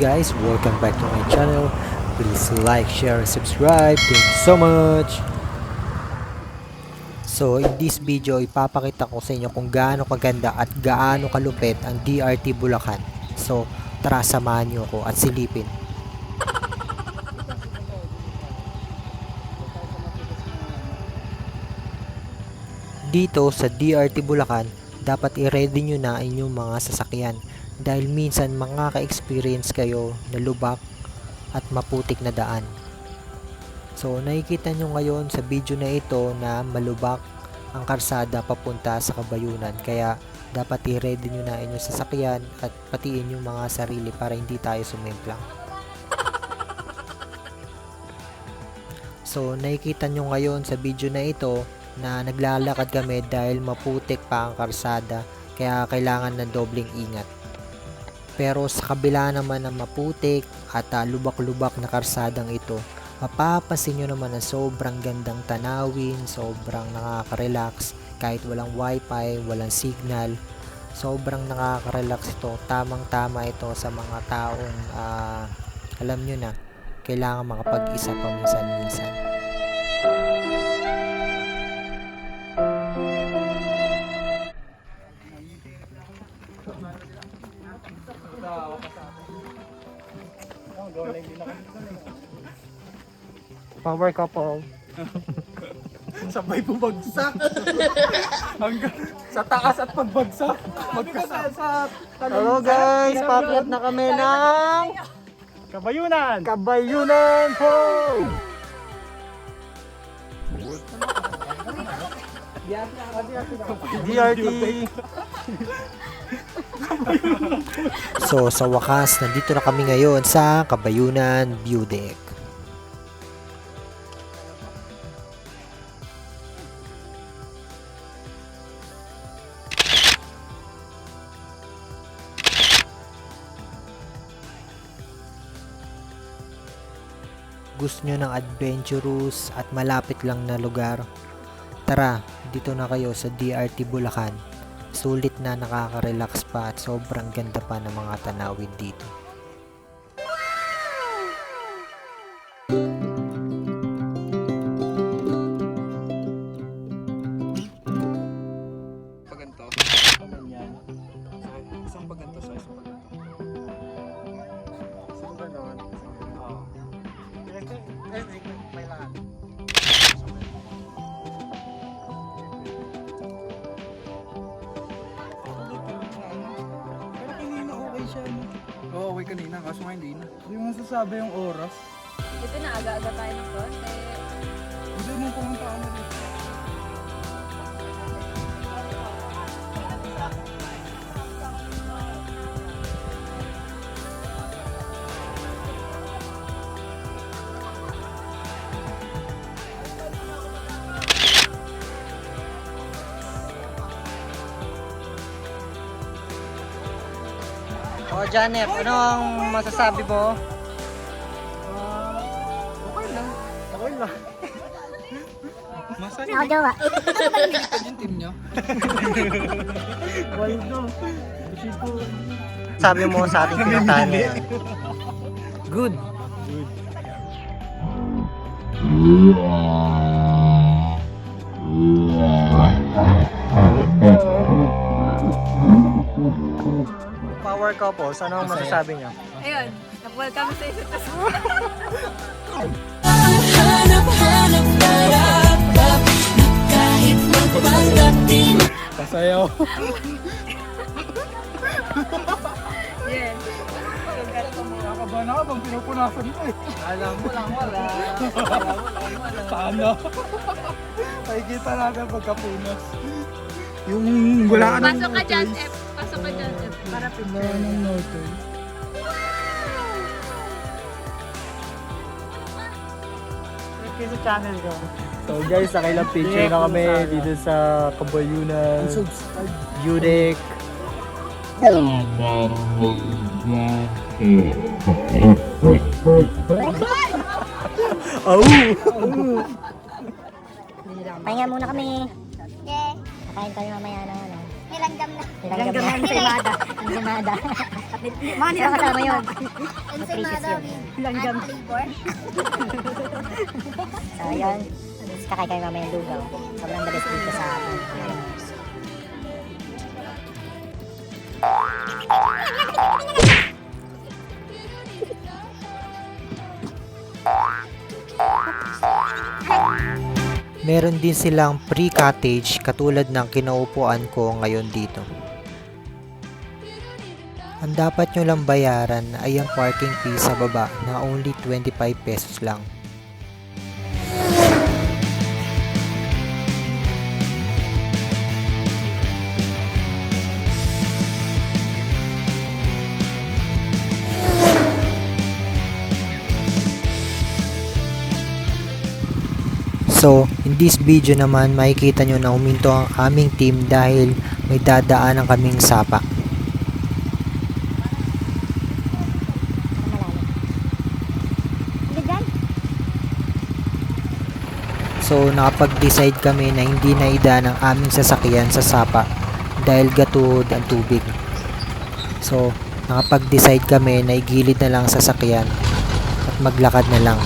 guys, welcome back to my channel. Please like, share, and subscribe. Thank you so much. So, in this video, ipapakita ko sa inyo kung gaano kaganda at gaano kalupit ang DRT Bulacan. So, tara samahan niyo ako at silipin. Dito sa DRT Bulacan, dapat i-ready nyo na inyong mga sasakyan dahil minsan makaka-experience kayo na lubak at maputik na daan. So nakikita nyo ngayon sa video na ito na malubak ang karsada papunta sa Kabayunan kaya dapat i-ready nyo na inyong sasakyan at patiin yung mga sarili para hindi tayo sumimplang. So nakikita nyo ngayon sa video na ito na naglalakad kami dahil maputik pa ang karsada kaya kailangan ng dobling ingat. Pero sa kabila naman ng maputik at ah, lubak-lubak na karsadang ito, mapapasin nyo naman na sobrang gandang tanawin, sobrang nakaka-relax, kahit walang wifi, walang signal, sobrang nakaka-relax ito. Tamang-tama ito sa mga taong ah, alam nyo na, kailangan makapag-isa paminsan-minsan. Power couple. Sabay bumagsak. Hanggang sa taas at pagbagsak. Magkasama sa Hello guys, pakyat na kami ng Kabayunan! Kabayunan po! DRT! so sa wakas, nandito na kami ngayon sa Kabayunan View Deck. gusto nyo ng adventurous at malapit lang na lugar, tara, dito na kayo sa DRT Bulacan. Sulit na nakaka-relax pa at sobrang ganda pa ng mga tanawin dito. Siya. no? Oo, okay kanina. Kaso nga hindi na. Hindi mo masasabi yung oras. Ito na, aga-aga tayo ng konti. O Janet, ano ang masasabi mo? Okay lang. Okay lang. Masaya. Ako jowa. Ito yung team nyo. Wild no. Sabi mo sa ating pinuntahan ngayon. Good. Power couples, ano ang masasabi niyo? Ayun, nag-welcome sa isa't isa. Hanap-hanap darap na kahit magpanggap din Pasayaw. Yes. Nakabahan ako bang pinupunasan mo eh. Alam mo lang wala. Sana. Makikita natin pagkapunas. Yung wala ka ng Pasok ka dyan, F. Pasok ka dyan. Para Wala ka ng notice. sa channel ko. So guys, nakailang picture na kami dito sa Kabayunan, Subscribe. Udek. Au! Pahinga muna kami. Yeah. Kakain kami mamaya ng ano. Nilanggam na. Nilanggam na ensaymada. Ensaymada. Mga nilang kasama yun. Ensaymada with Langgam. flavor. So, yun. Kakain kami mamaya lugaw. Sobrang best dito sa Meron din silang free cottage katulad ng kinaupuan ko ngayon dito. Ang dapat nyo lang bayaran ay ang parking fee sa baba na only 25 pesos lang. So, in this video naman makikita nyo na huminto ang aming team dahil may dadaanan kaming sapa. So, nakapag-decide kami na hindi na idaan ang aming sasakyan sa sapa dahil gatuhod ang tubig. So, nakapag-decide kami na igilid na lang ang sasakyan at maglakad na lang.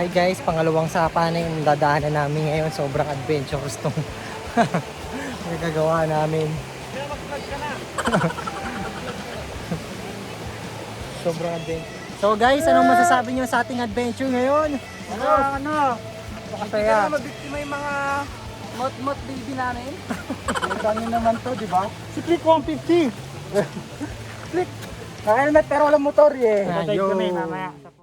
Hi guys, pangalawang sapa na yung dadaanan namin ngayon. Sobrang adventurous tong nagagawa namin. Sobrang adventure. So guys, anong masasabi nyo sa ating adventure ngayon? Ano? Ano? Masaya. Hindi mabiktima yung mga mot-mot baby namin. Ang naman to, di ba? Si Click 150. Click. Naka-helmet pero walang motor eh. Ayun. kami mamaya.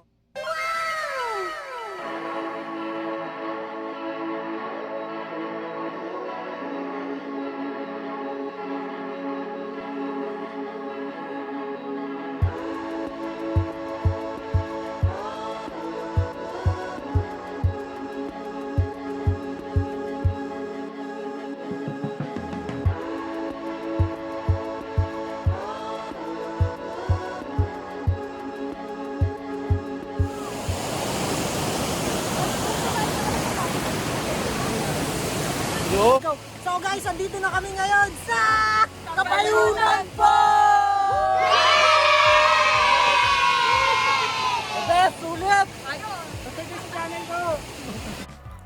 So guys, andito na kami ngayon sa Kapayunan po! The best, sulit!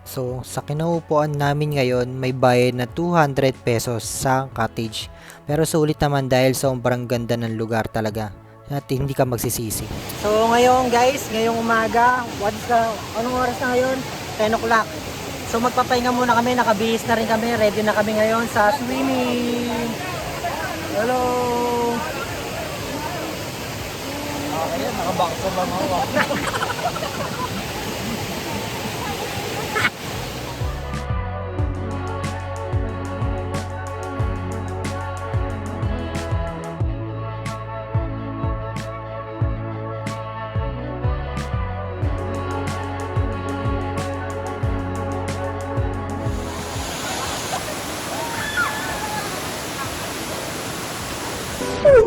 So, sa kinaupuan namin ngayon, may bayad na 200 pesos sa cottage. Pero sulit naman dahil sobrang ganda ng lugar talaga. At hindi ka magsisisi. So ngayon guys, ngayong umaga, what's the, anong oras na ngayon? 10 o'clock. So magpapahinga muna kami, nakabihis na rin kami, ready na kami ngayon sa swimming. Hello! Okay, nakabangso lang ako.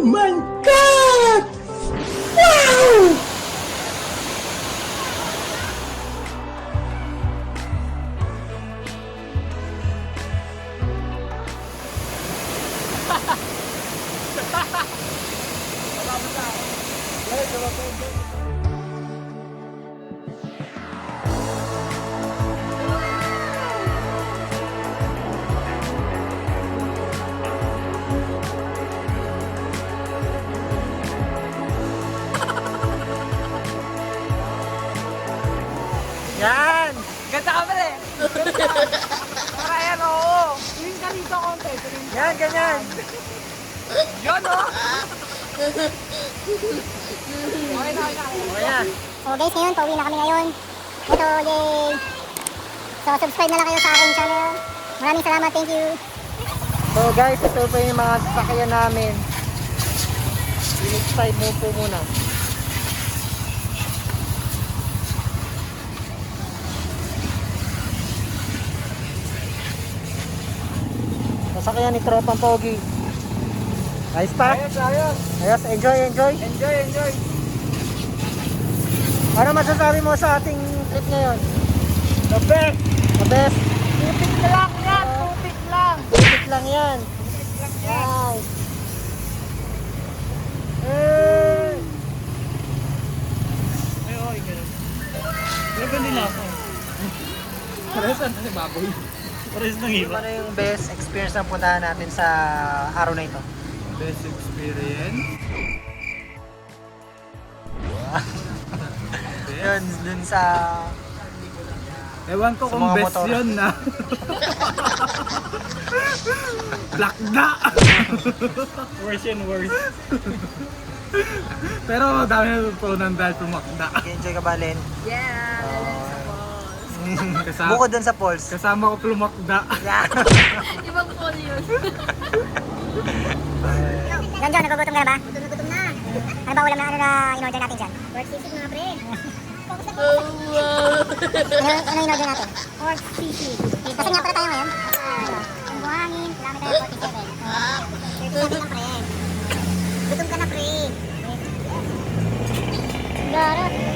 my God! Wow! Salamat na. Salamat na. So guys, ngayon, pauwi na kami ngayon. Ito, yay! So subscribe na lang kayo sa aking channel. Maraming salamat, thank you. So guys, ito po yung mga sasakyan namin. Side mo po muna. Sasakyan ni Tropang Pogi. Ayos pa? Ayos, ayos. Ayos, enjoy, enjoy. Enjoy, enjoy. Ano masasabi mo sa ating trip ngayon? The best. The best? Tupik na lang yan. Tupik lang. Tupik lang yan. Wow. Hey! Ay, okay, ganun. Pero din ako. Parehas na si baboy. Parehas nang iba. Ano yung best experience na puntahan natin sa araw na ito? Best experience? Yun, dun sa... Ewan ko Sa kung mga best motor. yun na. Lakda! worse and worse. Pero dami na tutunan dahil pumakda. Enjoy ka ba, Len? Yeah, balls. Kasama, Bukod dun sa polls. Kasama ko plumakda. Ibang poll yun. John, John, nagugutom ka na ba? Gutom na. Ano ba ulam na ano na in-order natin dyan? Pork sisig mga pre. Focus na focus. Ano, ano in-order natin? Pork sisig. Kasi nga pala tayo ngayon. Ang buhangin, kailangan tayo 47. 30 lang pre. Gutom ka na pre. Garot.